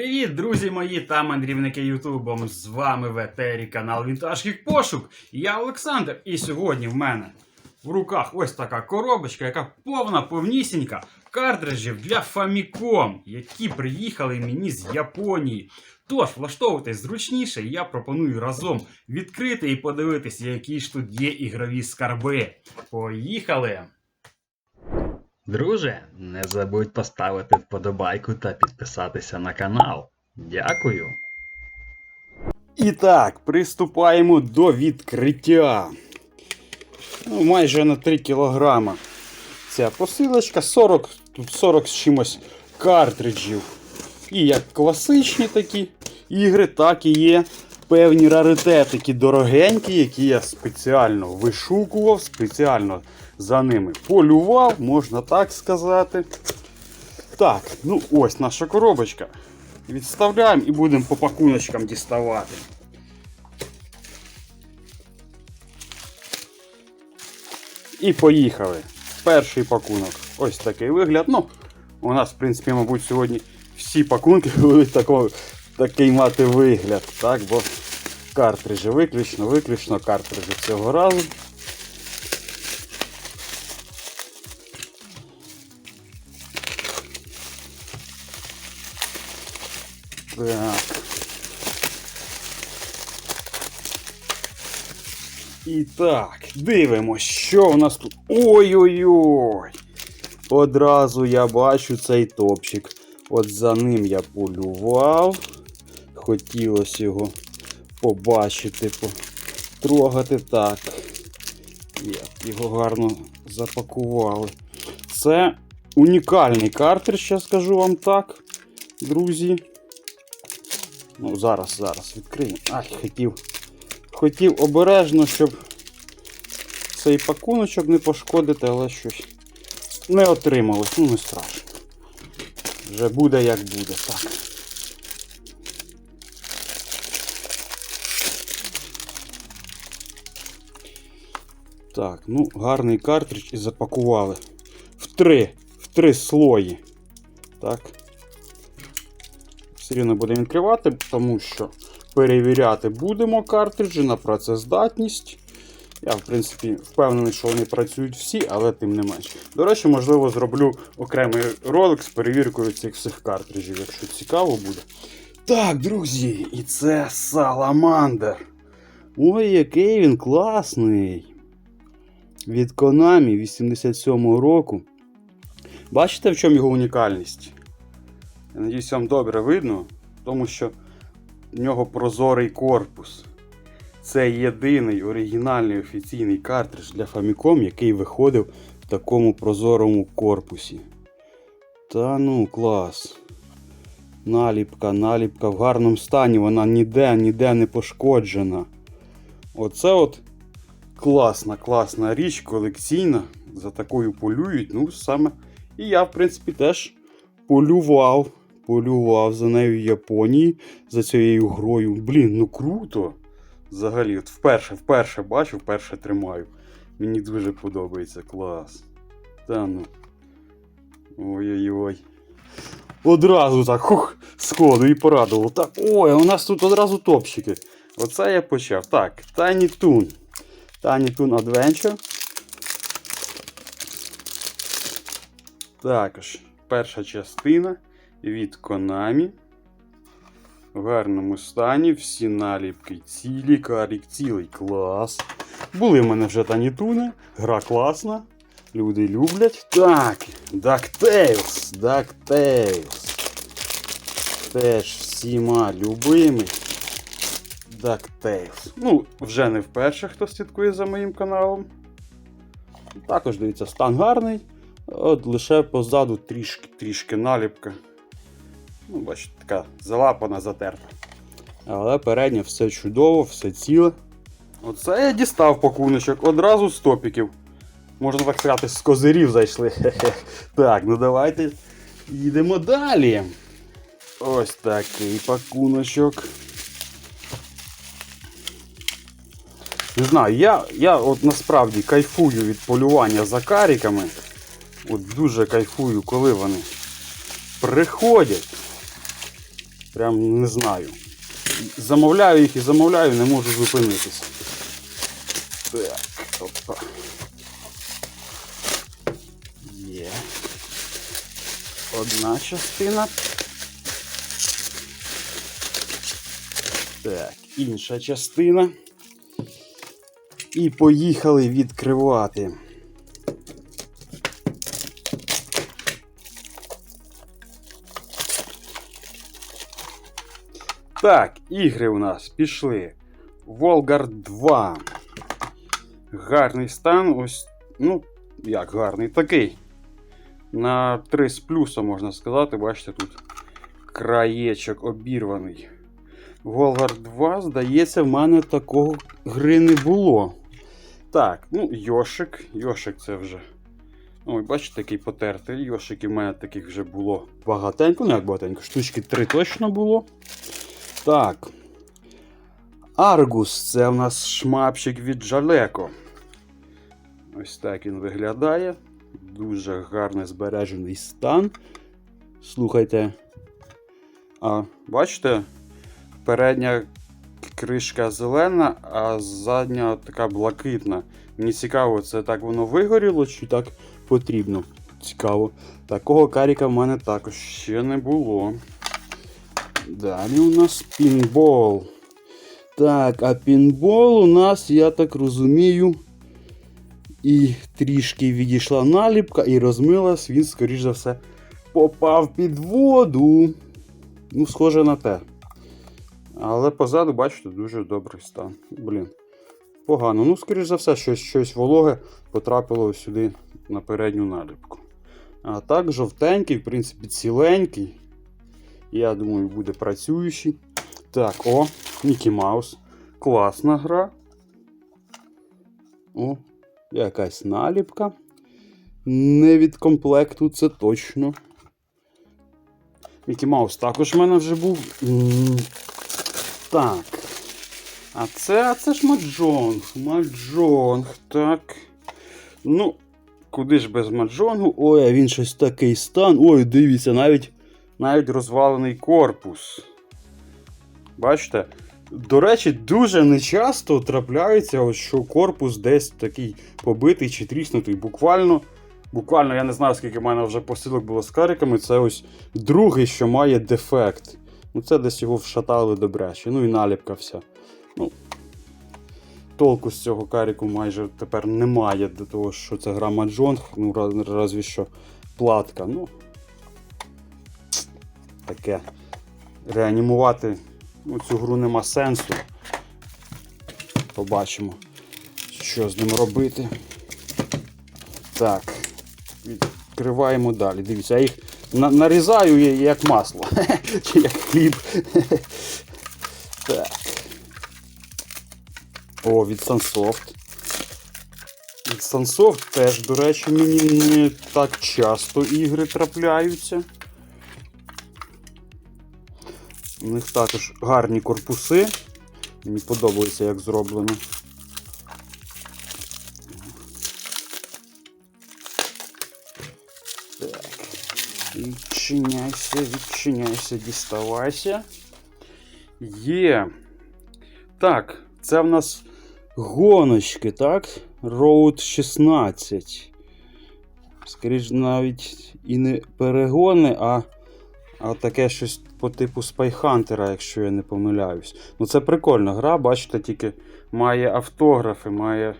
Привіт, друзі мої та мандрівники Ютубом. З вами в етері канал Вінтаж Пошук. Я Олександр, і сьогодні в мене в руках ось така коробочка, яка повна повнісінька картриджів для Famicom, які приїхали мені з Японії. Тож, влаштовуйтесь зручніше, я пропоную разом відкрити і подивитися, які ж тут є ігрові скарби. Поїхали! Друже, не забудь поставити вподобайку та підписатися на канал. Дякую. І так, приступаємо до відкриття. Ну, майже на 3 кілограма. Ця посилочка 40, тут 40 з чимось картриджів. І як класичні такі ігри, так і є певні раритетики дорогенькі, які я спеціально вишукував, спеціально за ними полював, можна так сказати. Так, ну ось наша коробочка. Відставляємо і будемо по пакуночкам діставати. І поїхали. Перший пакунок. Ось такий вигляд. Ну, у нас, в принципі, мабуть, сьогодні всі пакунки будуть такого, такий мати вигляд. Так, бо картриджі виключно, виключно картриджі цього разу. Так. І так, дивимось, що у нас тут. Ой-ой-ой! Одразу я бачу цей топчик. От за ним я полював. Хотілося його побачити, потрогати так. Як його гарно запакували. Це унікальний картридж, я скажу вам так, друзі. Ну, зараз, зараз відкриємо. Ай, хотів. Хотів обережно, щоб цей пакуночок не пошкодити, але щось не отрималось. Ну, не страшно. Вже буде як буде, так. Так, ну, гарний картридж і запакували. В три, в три слої. Так. Все рівно будемо відкривати, тому що перевіряти будемо картриджі на працездатність. Я, в принципі, впевнений, що вони працюють всі, але тим не менш. До речі, можливо, зроблю окремий ролик з перевіркою цих всіх картриджів, якщо цікаво буде. Так, друзі, і це Саламандер. Ой, який він класний. Від Konami 87-го року. Бачите, в чому його унікальність? Я надіюсь, вам добре видно, тому що в нього прозорий корпус. Це єдиний оригінальний офіційний картридж для Famicom, який виходив в такому прозорому корпусі. Та ну, клас. Наліпка, наліпка в гарному стані, вона ніде, ніде не пошкоджена. Оце от класна, класна річ, колекційна. За такою полюють. Ну, саме. І я, в принципі, теж полював. Полював за нею в Японії, за цією грою. Блін, ну круто. Взагалі, от вперше, вперше бачу, вперше тримаю. Мені дуже подобається клас. Та ну. Ой-ой-ой. Одразу так, хух, сходу і порадував. Так, ой, а у нас тут одразу топчики. Оце я почав. Так, Tiny Toon. Tiny Toon Adventure. Також перша частина від Konami. В гарному стані, всі наліпки цілі, карік цілий клас. Були в мене вже танітуни, гра класна. Люди люблять. Так, DuckTales, DuckTales. Теж всіма любимий. DuckTales. Ну, вже не вперше, хто слідкує за моїм каналом. Також дивіться, стан гарний. От лише позаду трішки трішки наліпка. Ну, бачите, така залапана, затерта. Але переднє все чудово, все ціле. Оце я дістав пакуночок одразу з топіків. Можна так сказати, з козирів зайшли. Так, ну давайте їдемо далі. Ось такий пакуночок. Не знаю, я, я от насправді кайфую від полювання за каріками. От дуже кайфую, коли вони приходять. Прям не знаю. Замовляю їх і замовляю, не можу зупинитися. Так, опа. Є. Одна частина. Так, інша частина. І поїхали відкривати. Так, ігри у нас пішли. Волгар 2. Гарний стан. Ось, ну, як гарний, такий. На 3 з плюсом, можна сказати. Бачите, тут краєчок обірваний. Волгар 2, здається, в мене такого гри не було. Так, ну, Йошик. Йошик це вже. Ой, бачите, такий потертий. Йошиків в мене таких вже було багатенько. Ну, як багатенько, штучки 3 точно було. Так. Аргус це в нас шмапчик від Джалеко. Ось так він виглядає. Дуже гарно збережений стан. Слухайте. А, бачите? Передня кришка зелена, а задня така блакитна. Мені цікаво, це так воно вигоріло чи так потрібно. Цікаво. Такого каріка в мене також ще не було. Далі у нас пінбол. Так, а пінбол у нас, я так розумію, і трішки відійшла наліпка і розмилась, він, скоріш за все, попав під воду. Ну, схоже на те. Але позаду, бачите, дуже добрий стан. Блін. Погано. Ну, скоріш за все, щось, щось вологе потрапило сюди на передню наліпку. А так, жовтенький, в принципі, ціленький. Я думаю, буде працюючий. Так, о, Мікі Маус. Класна гра. О, якась наліпка. Не від комплекту, це точно. Мікі Маус також в мене вже був. Так. А це, а це ж Маджонг. Маджонг, так. Ну, куди ж без Маджонгу? Ой, а він щось такий стан. Ой, дивіться, навіть навіть розвалений корпус. Бачите? До речі, дуже нечасто трапляється, що корпус десь такий побитий чи тріснутий. Буквально, буквально, я не знаю, скільки в мене вже посилок було з кариками. Це ось другий, що має дефект. Ну, це десь його вшатали добряче. Ну і наліпка вся. Ну, толку з цього каріку майже тепер немає до того, що це гра Маджонг, ну раз- разві що платка. Ну, таке. Реанімувати цю гру нема сенсу. Побачимо, що з ним робити. Так. Відкриваємо далі. Дивіться, я їх на- нарізаю як масло. Чи як хліб. Так. О, від Sunsoft. Від Sunsoft теж, до речі, мені не так часто ігри трапляються. У них також гарні корпуси. Мені подобається, як зроблено. Так. Відчиняйся, відчиняйся, діставайся. Є. Так, це в нас гоночки, так? Road 16. Скоріше, навіть і не перегони, а, а таке щось по типу Hunter, якщо я не помиляюсь. Ну це прикольна гра, бачите, тільки має автографи, має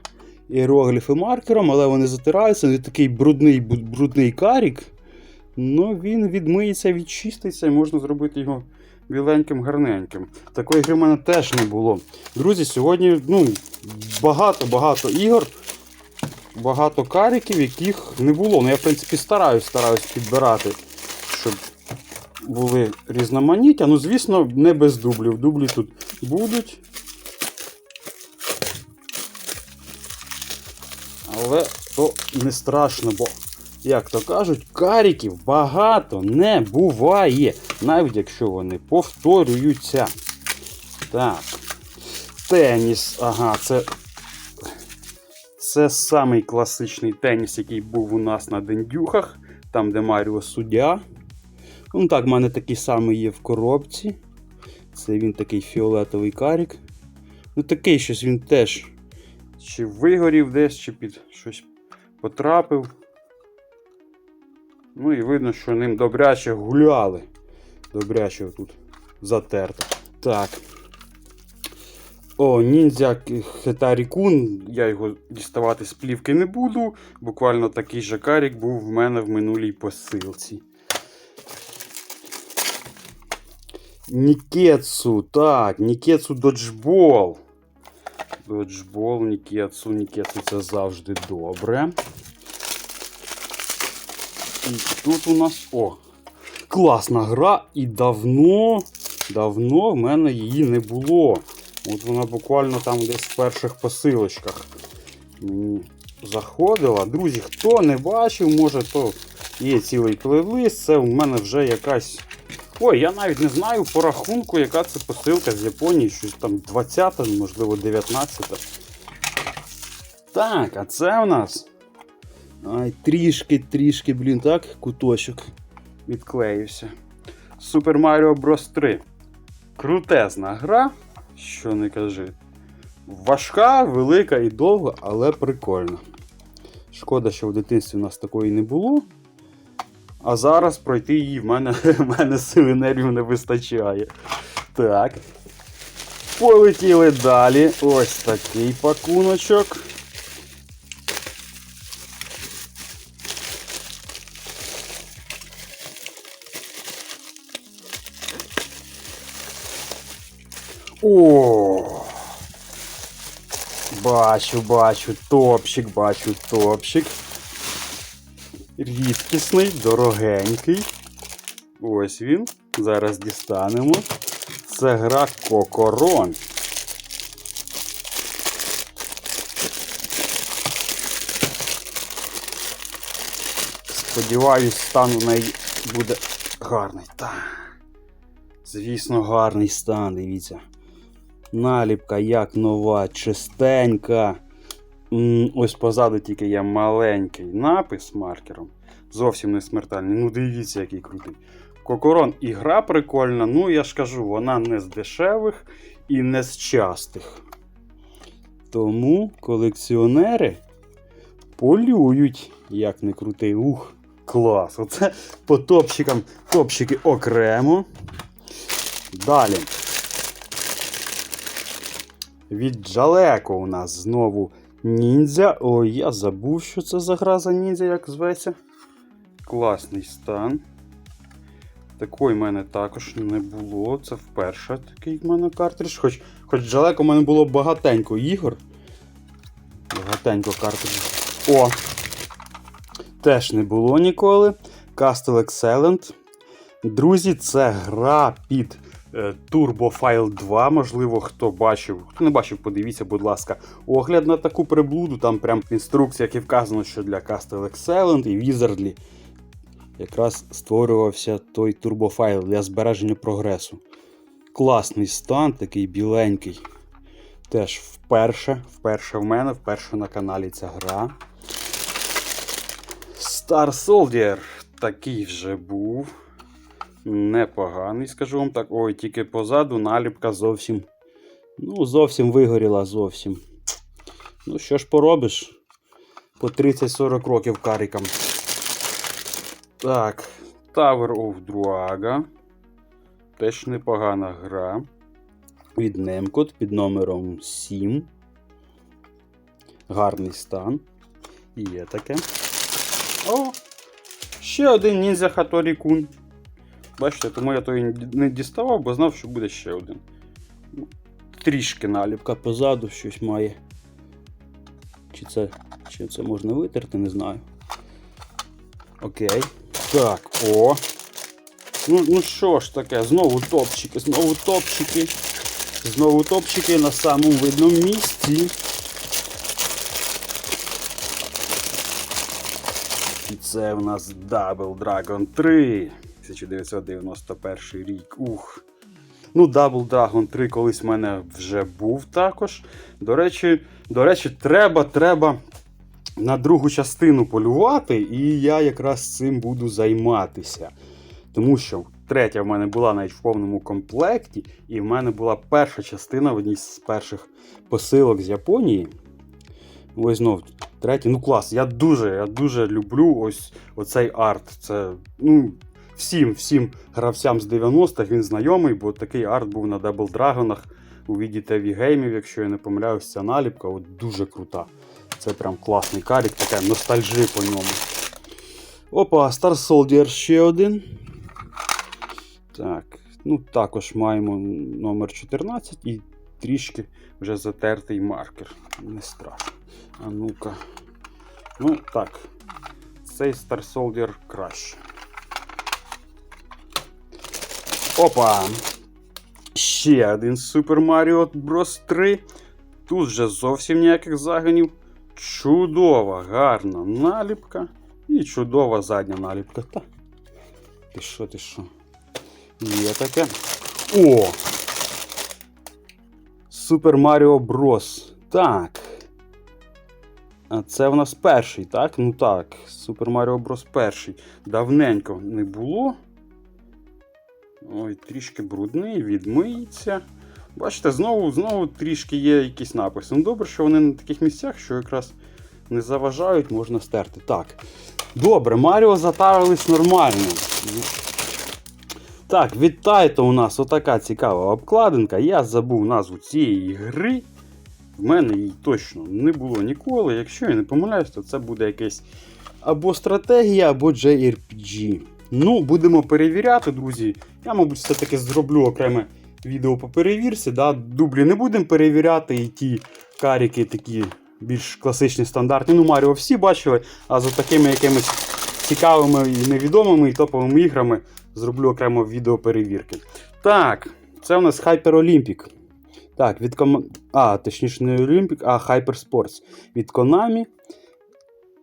іерогліфи маркером, але вони затираються. Він такий брудний, брудний карік. Ну, він відмиється, відчиститься і можна зробити його біленьким, гарненьким. Такої гри в мене теж не було. Друзі, сьогодні ну, багато-багато ігор, багато каріків, яких не було. Ну, я, в принципі, стараюсь, стараюсь підбирати, щоб були різноманіття. Ну, звісно, не без дублів. Дублі тут будуть. Але то не страшно, бо, як то кажуть, каріків багато не буває, навіть якщо вони повторюються. Так. Теніс. Ага, це. Це самий класичний теніс, який був у нас на дендюхах, там, де Маріо суддя. Ну так, в мене такий самий є в коробці. Це він такий фіолетовий карік. Ну такий щось він теж. Чи вигорів десь, чи під щось потрапив. Ну і видно, що ним добряче гуляли. Добряче тут затерто. Так. О, ніндзя Хетарі Кун. Я його діставати з плівки не буду. Буквально такий же карік був в мене в минулій посилці. Нікетсу, так, Нікетсу доджбол. Доджбол, Нікетсу, Нікетсу це завжди добре. І тут у нас. О! Класна гра, і давно, давно в мене її не було. От вона буквально там десь в перших посилочках мені заходила. Друзі, хто не бачив, може, то є цілий плейлист. Це в мене вже якась. Ой, я навіть не знаю по рахунку, яка це посилка з Японії, щось там 20, можливо, 19. Так, а це в нас. Ай, трішки, трішки, блін, так, куточок відклеївся. Super Mario Bros. 3. Крутезна гра, що не кажи. Важка, велика і довга, але прикольна. Шкода, що в дитинстві у нас такої не було. А зараз пройти її в мене, в мене сил енергії не вистачає. Так. Полетіли далі. Ось такий пакуночок. О! Бачу, бачу, топчик, бачу, топчик. Рідкісний, дорогенький. Ось він. Зараз дістанемо. Це гра Кокорон. Сподіваюсь, стан у неї буде гарний. Так. Звісно, гарний стан, дивіться. Наліпка як нова, чистенька. Ось позаду тільки є маленький напис маркером. Зовсім не смертельний. Ну, дивіться, який крутий. Кокорон ігра прикольна, ну я ж кажу, вона не з дешевих і не з частих. Тому колекціонери полюють, як не крутий. Ух, клас! Оце по топчикам топчики окремо. Далі. Від Джалеко у нас знову ніндзя. Ой, я забув, що це за гра за ніндзя, як зветься. Класний стан. Такої в мене також не було. Це вперше такий в мене картридж. Хоч хоч Джалеко в мене було багатенько ігор. Багатенько картриджів. О! Теж не було ніколи. Castle Excellent. Друзі, це гра під е, Turbo File 2. Можливо, хто бачив. Хто не бачив, подивіться, будь ласка, огляд на таку приблуду. Там прям інструкція, як і вказано, що для Castle Excellent і Wizardly якраз створювався той турбофайл для збереження прогресу. Класний стан, такий біленький. Теж вперше, вперше в мене, вперше на каналі ця гра. Star Soldier такий вже був. Непоганий, скажу вам так. Ой, тільки позаду наліпка зовсім. Ну, зовсім вигоріла, зовсім. Ну, що ж поробиш? По 30-40 років карикам. Так, Tower of Druaga. Теж непогана гра. Від Немкот під номером 7. Гарний стан. Є таке. О! Ще один ніндзя Хаторі Кун. Бачите, тому я той не діставав, бо знав, що буде ще один. Трішки наліпка позаду щось має. Чи це, чи це можна витерти, не знаю. Окей. Так, о. Ну, ну що ж таке, знову топчики, знову топчики. Знову топчики на самому видному місці. І це в нас Double Dragon 3. 1991 рік. Ух. Ну, Double Dragon 3 колись в мене вже був також. До речі, до речі, треба, треба на другу частину полювати, і я якраз цим буду займатися. Тому що третя в мене була навіть в повному комплекті, і в мене була перша частина в одній з перших посилок з Японії. Ось знов третій. Ну клас. Я дуже, я дуже люблю ось оцей арт. Це ну, всім, всім гравцям з 90-х він знайомий, бо такий арт був на Double Dragon'ах у віді TV геймів, якщо я не помиляюсь, ця наліпка от дуже крута. Це прям класний карік, така ностальжі по ньому. Опа, Star Soldier ще один. Так, ну також маємо номер 14 і трішки вже затертий маркер. Не страшно. А ну-ка. Ну так. Цей Star Soldier краще. Опа! Ще один Super Mario Bros. 3. Тут вже зовсім ніяких загонів. Чудова, гарна наліпка. І чудова задня наліпка. Та. Ти що, ти що? Є таке. О! Super Mario Bros. Так. А це в нас перший, так? Ну так. Super Mario Bros. перший. Давненько не було. Ой, трішки брудний, відмиється. Бачите, знову знову трішки є якісь написи. Ну добре, що вони на таких місцях, що якраз не заважають, можна стерти. Так. Добре, Маріо затарились нормально. Так, вітайте у нас отака цікава обкладинка. Я забув назву цієї гри. В мене її точно не було ніколи. Якщо я не помиляюсь, то це буде якесь або стратегія, або JRPG. Ну, будемо перевіряти, друзі. Я, мабуть, все-таки зроблю окреме відео по перевірці. Да? Дублі не будемо перевіряти, і ті каріки такі більш класичні, стандартні. Ну, Маріо всі бачили, а за такими якимись цікавими і невідомими і топовими іграми зроблю окремо відео перевірки. Так, це у нас Hyper Olympic. Так, від ком... А, точніше, не Olympic, а Hyper Sports. Від Konami.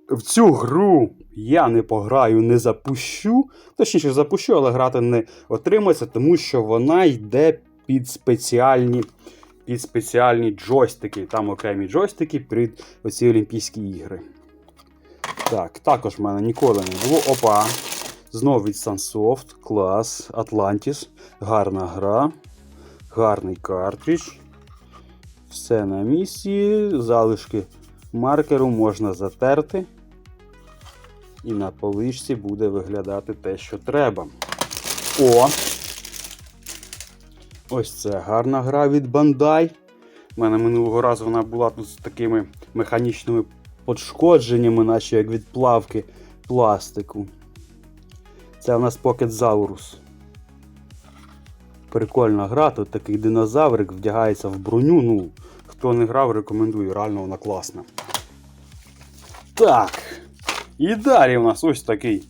В цю гру я не пограю, не запущу. Точніше, запущу, але грати не отримається, тому що вона йде під спеціальні під спеціальні джойстики. Там окремі джойстики під оці Олімпійські ігри. Так, також в мене ніколи не було. Опа. Знову від Sunsoft, клас, Atlantis. Гарна гра. Гарний картридж. Все на місці. Залишки маркеру можна затерти. І на поличці буде виглядати те, що треба. О! Ось це гарна гра від Bandai. У мене минулого разу вона була тут з такими механічними пошкодженнями, наче як від плавки пластику. Це у нас Pocket Zaurus. Прикольна гра, тут такий динозаврик вдягається в броню. Ну, хто не грав, рекомендую, реально вона класна. Так. І далі у нас ось такий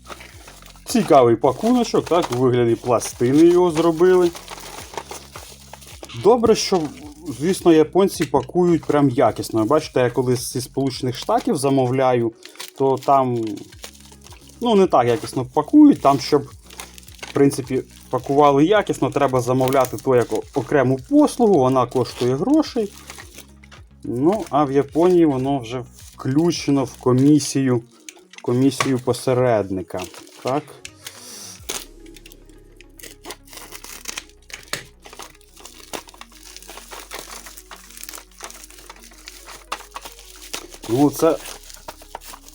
цікавий пакуночок, так, вигляді пластини його зробили. Добре, що, звісно, японці пакують прям якісно. Бачите, я коли зі Сполучених Штатів замовляю, то там ну, не так якісно пакують. Там, щоб в принципі, пакували якісно, треба замовляти то як окрему послугу, вона коштує грошей. Ну, а в Японії воно вже включено в комісію, комісію посередника. Так. Ну, це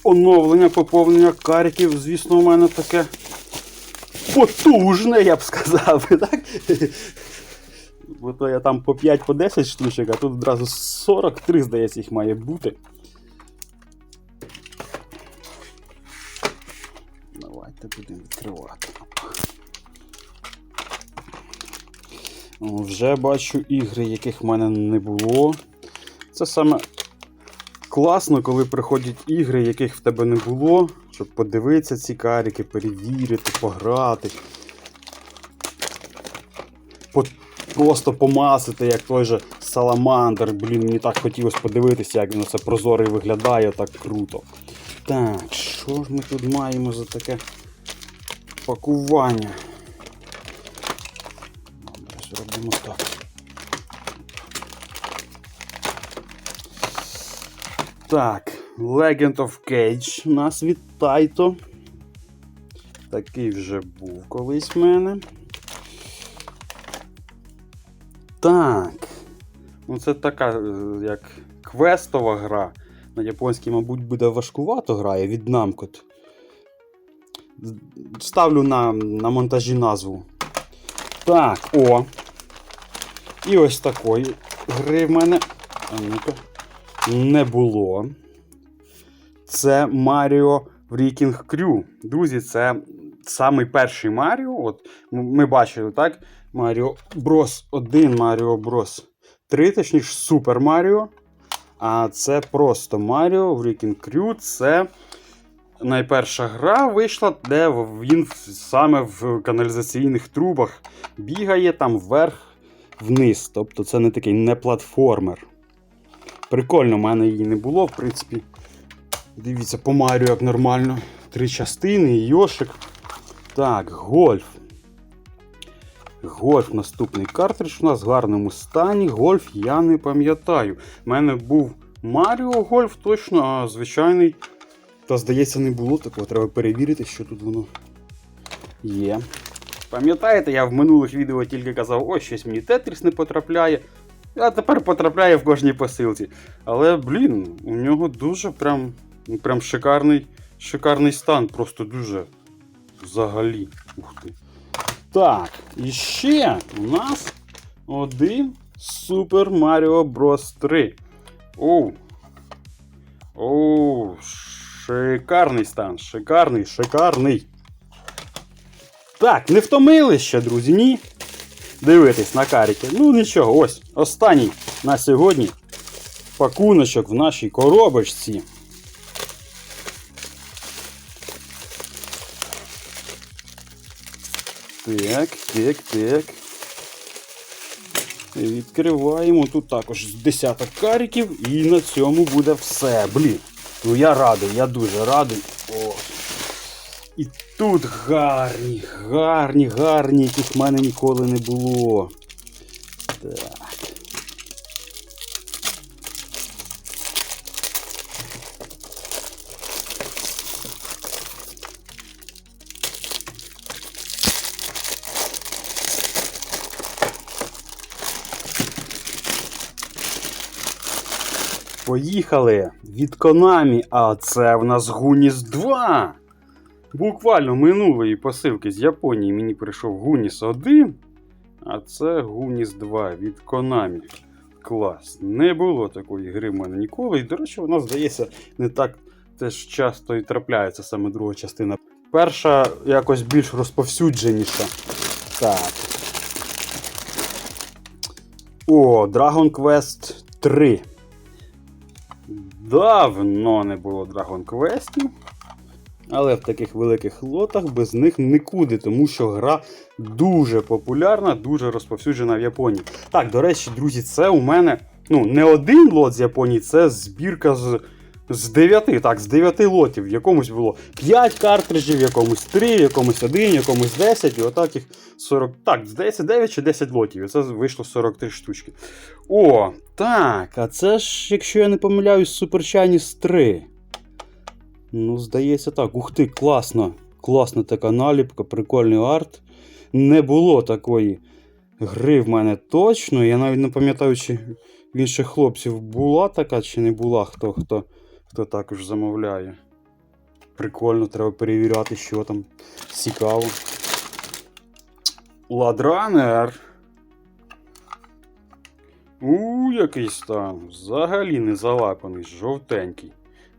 оновлення, поповнення кариків, звісно, у мене таке потужне, я б сказав. так? Бо то я там по 5 по 10 штучок, а тут одразу 43, здається, їх має бути. Вже бачу ігри, яких в мене не було. Це саме класно, коли приходять ігри, яких в тебе не було, щоб подивитися ці каріки, перевірити, пограти. По- Просто помасити, як той же Саламандр. Блін, мені так хотілося подивитися, як він це прозорий виглядає, так круто. Так, що ж ми тут маємо за таке пакування? Зробимо так. Так, Legend of Cage у нас від Taito. Такий вже був колись в мене. Так. Ну, це така, е, як квестова гра. На японській, мабуть, буде важкувато грає від. З- Ставлю на, на монтажі назву. Так, о. І ось такої гри в мене. А ну-ка. Не було. Це Mario Wrecking Crew. Друзі, це самий перший Маріо. От ми бачили, так? Mario Bros 1, Mario Bros 3, точніше, Super Mario. А це просто Mario Wrecking Crew. Це найперша гра вийшла, де він саме в каналізаційних трубах бігає там вверх вниз. Тобто це не такий не платформер. Прикольно, в мене її не було, в принципі. Дивіться, по Маріо як нормально. Три частини, Йошик. Так, гольф. Гольф наступний картридж у нас в гарному стані. Гольф я не пам'ятаю. У мене був Маріо Гольф точно, а звичайний. Та, здається, не було такого. Треба перевірити, що тут воно є. Пам'ятаєте, я в минулих відео тільки казав, ось щось мені Тетріс не потрапляє. А тепер потрапляє в кожній посилці. Але, блін, у нього дуже прям, ну, прям шикарний, шикарний стан. Просто дуже взагалі. Ух ти. Так, і ще у нас один Super Mario Bros. 3. Оу. Оу, шикарний стан, шикарний, шикарний. Так, не втомили ще, друзі, ні? Дивитись на каріки. Ну нічого, ось останній на сьогодні пакуночок в нашій коробочці. Так, так, так. Відкриваємо. Тут також десяток каріків і на цьому буде все. Блін. Ну я радий, я дуже радий. О. І тут гарні, гарні, гарні, яких в мене ніколи не було. Так. Поїхали від Konami, а це в нас Гуніс 2. Буквально минулої посилки з Японії мені прийшов Гуніс 1, а це Гуніс 2 від Konami. Клас. Не було такої гри в мене ніколи. І, до речі, вона, здається, не так теж часто і трапляється саме друга частина. Перша якось більш розповсюдженіша. Так. О, Dragon Quest 3. Давно не було Dragon Questів. Але в таких великих лотах без них нікуди, тому що гра дуже популярна, дуже розповсюджена в Японії. Так, до речі, друзі, це у мене ну, не один лот з Японії, це збірка з, з 9, так, з 9 лотів. В якомусь було 5 картриджів, в якомусь 3, в якомусь 1, в якомусь 10, і отак їх 40. Так, здається, 9 чи 10 лотів. І це вийшло 43 штучки. О, так, а це ж, якщо я не помиляюсь, Super Chinese 3. Ну, здається, так. Ух ти, класно. Класна така наліпка, прикольний арт. Не було такої гри в мене точно. Я навіть не пам'ятаю, чи в інших хлопців була така, чи не була, хто хто, хто також замовляє. Прикольно, треба перевіряти, що там цікаво. Ладранер. У, який стан. Взагалі не залапаний, жовтенький.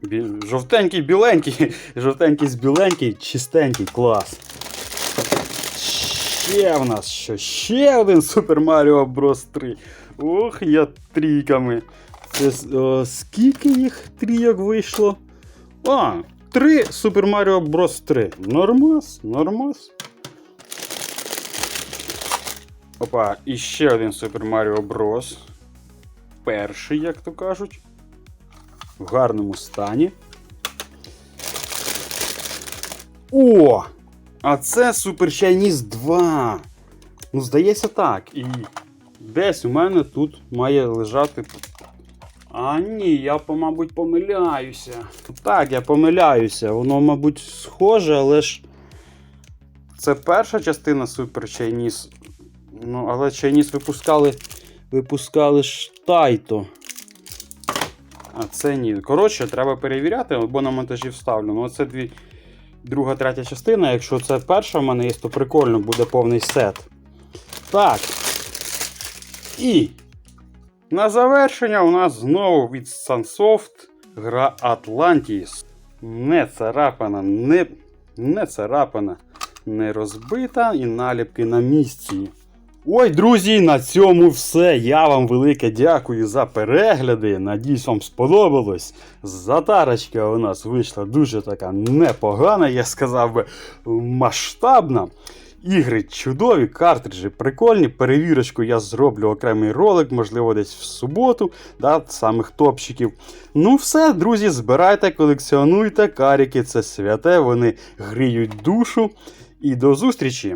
Бі... Жовтенький, біленький, жовтенький з біленький, чистенький, клас. Ще в нас що? Ще один Super Mario Bros. 3. Ох, я трійками. Це о, скільки їх трійок вийшло? А, три Super Mario Bros. 3. Нормас, нормас. Опа, і ще один Super Mario Bros. Перший, як то кажуть. В гарному стані. О! А це Super Chinese 2. Ну, здається, так. І десь у мене тут має лежати. А ні, я, мабуть, помиляюся. Так, я помиляюся. Воно, мабуть, схоже, але ж. це перша частина Super Chinese. Ну, але Chinese випускали, випускали ж Тайто. А це ні. Коротше, треба перевіряти, або на монтажі вставлю. Ну, це дві, друга, третя частина. Якщо це перша в мене є, то прикольно буде повний сет. Так. І на завершення у нас знову від Sunsoft гра Atlantis. Не царапана, не, не царапана, не розбита і наліпки на місці. Ой, друзі, на цьому все. Я вам велике дякую за перегляди. Надіюсь, вам сподобалось. Затарочка у нас вийшла дуже така непогана, я сказав би, масштабна. Ігри чудові, картриджі прикольні. Перевірочку я зроблю окремий ролик, можливо, десь в суботу, да, самих топчиків. Ну, все, друзі, збирайте, колекціонуйте. Каріки це святе, вони гріють душу. І до зустрічі!